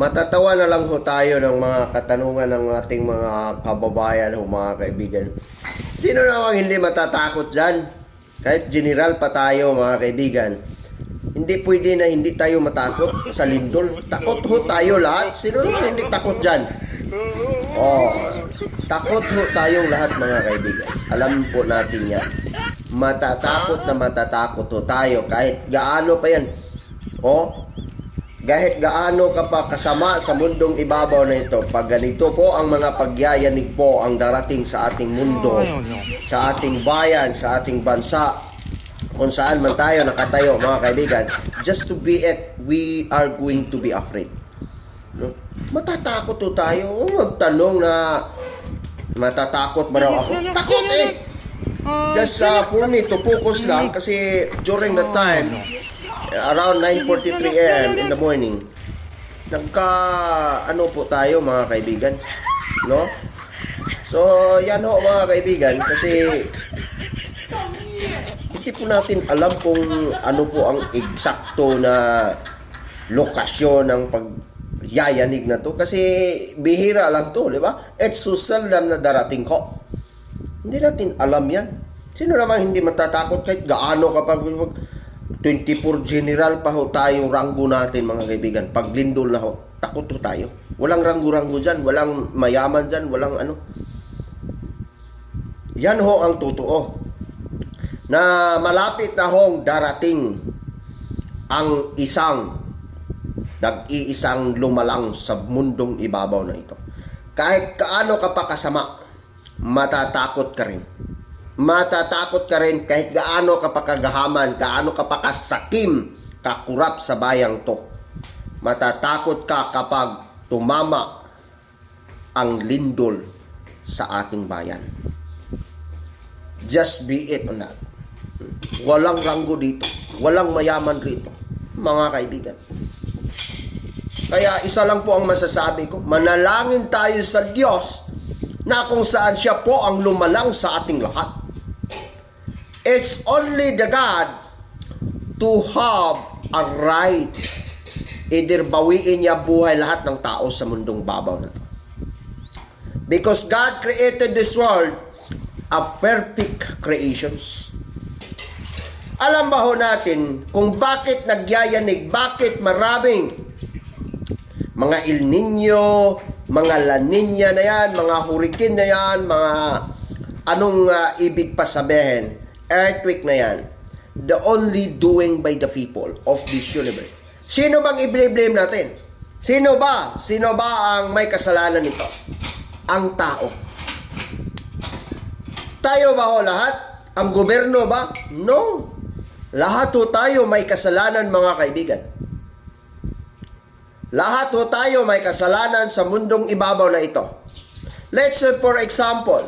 Matatawa na lang ho tayo ng mga katanungan ng ating mga kababayan o mga kaibigan. Sino namang hindi matatakot dyan? Kahit general pa tayo mga kaibigan. Hindi pwede na hindi tayo matakot sa lindol. Takot ho tayo lahat. Sino naman hindi takot dyan? Oh, takot ho tayong lahat mga kaibigan. Alam po natin yan. Matatakot na matatakot ho tayo kahit gaano pa yan. Oh, kahit gaano ka pa kasama sa mundong ibabaw na ito, pag ganito po ang mga pagyayanig po ang darating sa ating mundo, sa ating bayan, sa ating bansa, kung saan man tayo nakatayo mga kaibigan, just to be it, we are going to be afraid. No? Matatakot to tayo. Huwag magtanong na matatakot ba raw ako? Takot eh! Just uh, for me to focus lang kasi during the time, around 9.43 a.m. in the morning, nagka, ano po tayo mga kaibigan, no? So, yan ho mga kaibigan, kasi hindi po natin alam kung ano po ang eksakto na lokasyon ng pagyayanig na to kasi bihira lang to, di ba? So seldom na darating ko. Hindi natin alam yan. Sino naman hindi matatakot kahit gaano kapag 24 general pa ho tayong ranggo natin mga kaibigan. Pag lindol na ho, takot ho tayo. Walang ranggo-ranggo dyan, walang mayaman dyan, walang ano. Yan ho ang totoo. Na malapit na hong darating ang isang nag-iisang lumalang sa mundong ibabaw na ito. Kahit kaano ka pa kasama, matatakot ka rin. Matatakot ka rin kahit gaano ka pa kagahaman, gaano ka pa kasakim, kakurap sa bayang to. Matatakot ka kapag tumama ang lindol sa ating bayan. Just be it on that. Walang ranggo dito. Walang mayaman rito. Mga kaibigan. Kaya isa lang po ang masasabi ko, manalangin tayo sa Diyos na kung saan siya po ang lumalang sa ating lahat. It's only the God to have a right. Either bawiin niya buhay lahat ng tao sa mundong babaw na to. Because God created this world a perfect creations. Alam ba ho natin kung bakit nagyayanig, bakit maraming mga El Nino, mga La Nina na yan, mga hurricane na yan, mga anong ah, ibig pa sabihin, earthquake na yan, the only doing by the people of this universe. Sino bang i-blame natin? Sino ba? Sino ba ang may kasalanan nito? Ang tao. Tayo ba ho lahat? Ang gobyerno ba? No. Lahat ho tayo may kasalanan mga kaibigan. Lahat ho tayo may kasalanan sa mundong ibabaw na ito. Let's say for example,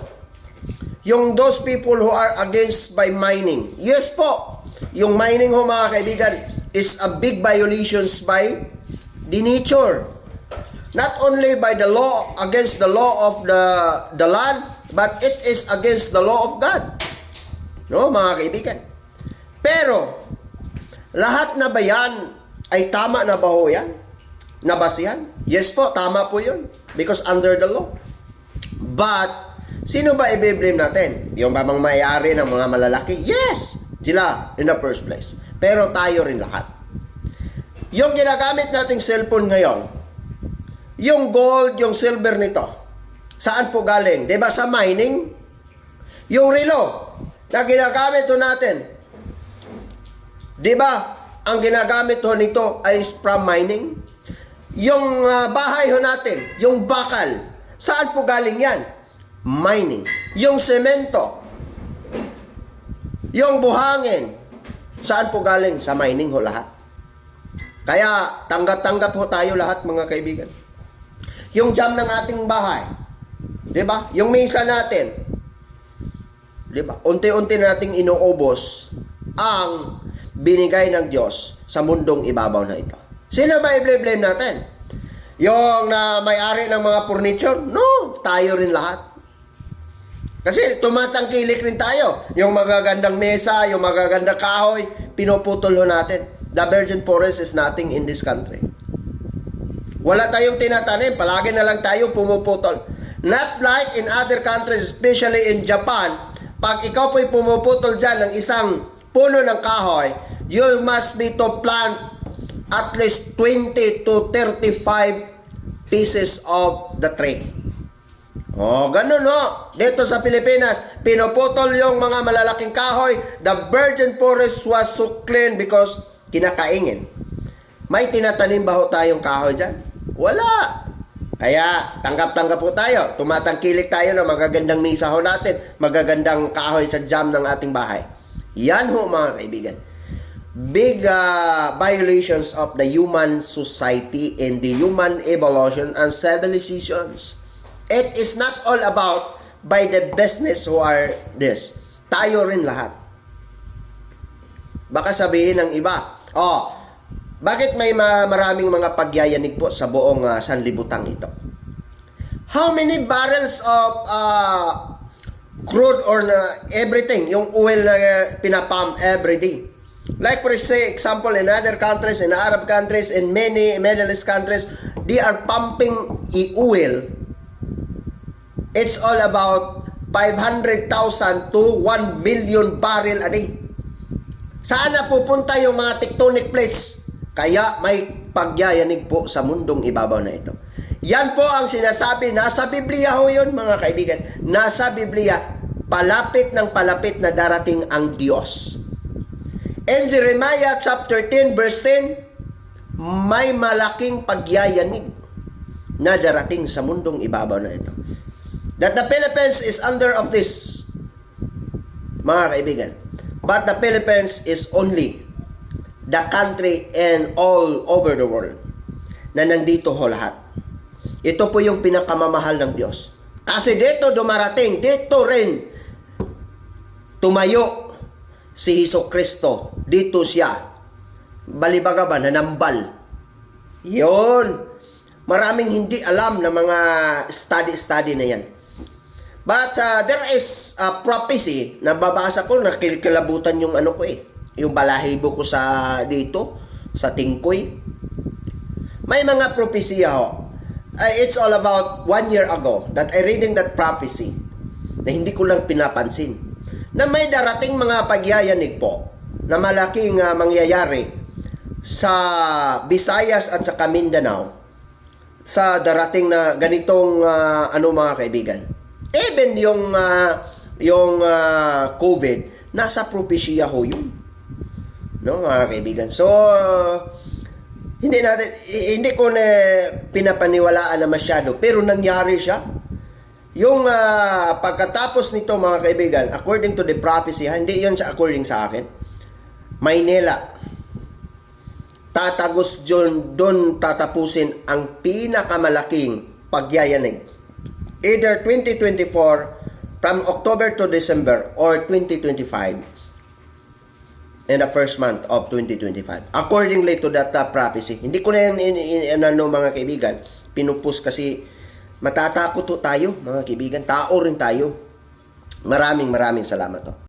yung those people who are against by mining. Yes po, yung mining ho mga kaibigan is a big violations by the nature. Not only by the law, against the law of the, the land, but it is against the law of God. No, mga kaibigan. Pero, lahat na ba yan ay tama na ba ho yan? Nabasihan? Yes po, tama po yun. Because under the law. But, sino ba i-blame natin? Yung ba mga may-ari ng mga malalaki? Yes! Sila, in the first place. Pero tayo rin lahat. Yung ginagamit nating cellphone ngayon, yung gold, yung silver nito, saan po galing? ba sa mining? Yung relo na ginagamit ho natin, ba? Ang ginagamit ho nito ay from mining. Yung ah, bahay ho natin, yung bakal, saan po galing yan? Mining. Yung semento, yung buhangin, saan po galing? Sa mining ho lahat. Kaya tanggap-tanggap ho tayo lahat mga kaibigan. Yung jam ng ating bahay, 'di ba? Yung misa natin, 'di ba? Unti-unti nating inuubos ang binigay ng Diyos sa mundong ibabaw na ito. Sino ba i-blame natin? Yung na may-ari ng mga furniture? No, tayo rin lahat. Kasi tumatangkilik rin tayo. Yung magagandang mesa, yung magagandang kahoy, pinuputol ho natin. The virgin forest is nothing in this country. Wala tayong tinatanim, palagi na lang tayo pumuputol. Not like in other countries, especially in Japan, pag ikaw po'y pumuputol dyan ng isang puno ng kahoy, you must be to plant at least 20 to 35 pieces of the tree. Oh, ganun no. Dito sa Pilipinas, pinuputol yung mga malalaking kahoy. The virgin forest was so clean because kinakaingin. May tinatanim ba ho tayong kahoy dyan? Wala. Kaya, tanggap-tanggap po tayo. Tumatangkilik tayo ng magagandang misa ho natin. Magagandang kahoy sa jam ng ating bahay. Yan ho mga kaibigan. Big uh, violations of the human society and the human evolution and civilizations. It is not all about by the business who are this. Tayo rin lahat. Baka sabihin ng iba, oh, bakit may ma- maraming mga pagyayanig po sa buong uh, sanlibutan ito? How many barrels of uh, crude or na everything, yung oil na uh, pinapump every day? Like for say, example, in other countries, in Arab countries, in many Middle East countries, they are pumping e-oil It's all about 500,000 to 1 million barrel a day. Saan na pupunta yung mga tectonic plates? Kaya may pagyayanig po sa mundong ibabaw na ito. Yan po ang sinasabi, nasa Biblia ho yun mga kaibigan. Nasa Biblia, palapit ng palapit na darating ang Diyos. In Jeremiah chapter 10 verse 10, may malaking pagyayanig na darating sa mundong ibabaw na ito that the Philippines is under of this, mga kaibigan. But the Philippines is only the country and all over the world na nandito ho lahat. Ito po yung pinakamamahal ng Diyos. Kasi dito dumarating, dito rin tumayo si Hesus Kristo. Dito siya. Balibaga ba, nanambal. Yun. Maraming hindi alam na mga study-study na yan. But uh, there is a prophecy na babasa ko, nakikilabutan yung ano ko eh. Yung balahibo ko sa dito, sa tingkoy. May mga propesya ho. Uh, it's all about one year ago that I reading that prophecy na hindi ko lang pinapansin. Na may darating mga pagyayanig po na malaking uh, mangyayari sa Visayas at sa Mindanao sa darating na ganitong uh, ano mga kaibigan Even yung uh, yung uh, COVID, nasa propesya ho yun. No, mga kaibigan. So, hindi natin hindi ko na pinapaniwalaan na masyado pero nangyari siya. Yung uh, pagkatapos nito mga kaibigan, according to the prophecy, hindi 'yon sa according sa akin. Maynila. Tatagos doon, doon tatapusin ang pinakamalaking pagyayanig either 2024 from October to December or 2025 in the first month of 2025 accordingly to that uh, prophecy hindi ko na yan in, in, in, ano mga kaibigan. Pinupus kasi matatakot tayo mga kaibigan. Tao rin tayo. Maraming maraming salamat to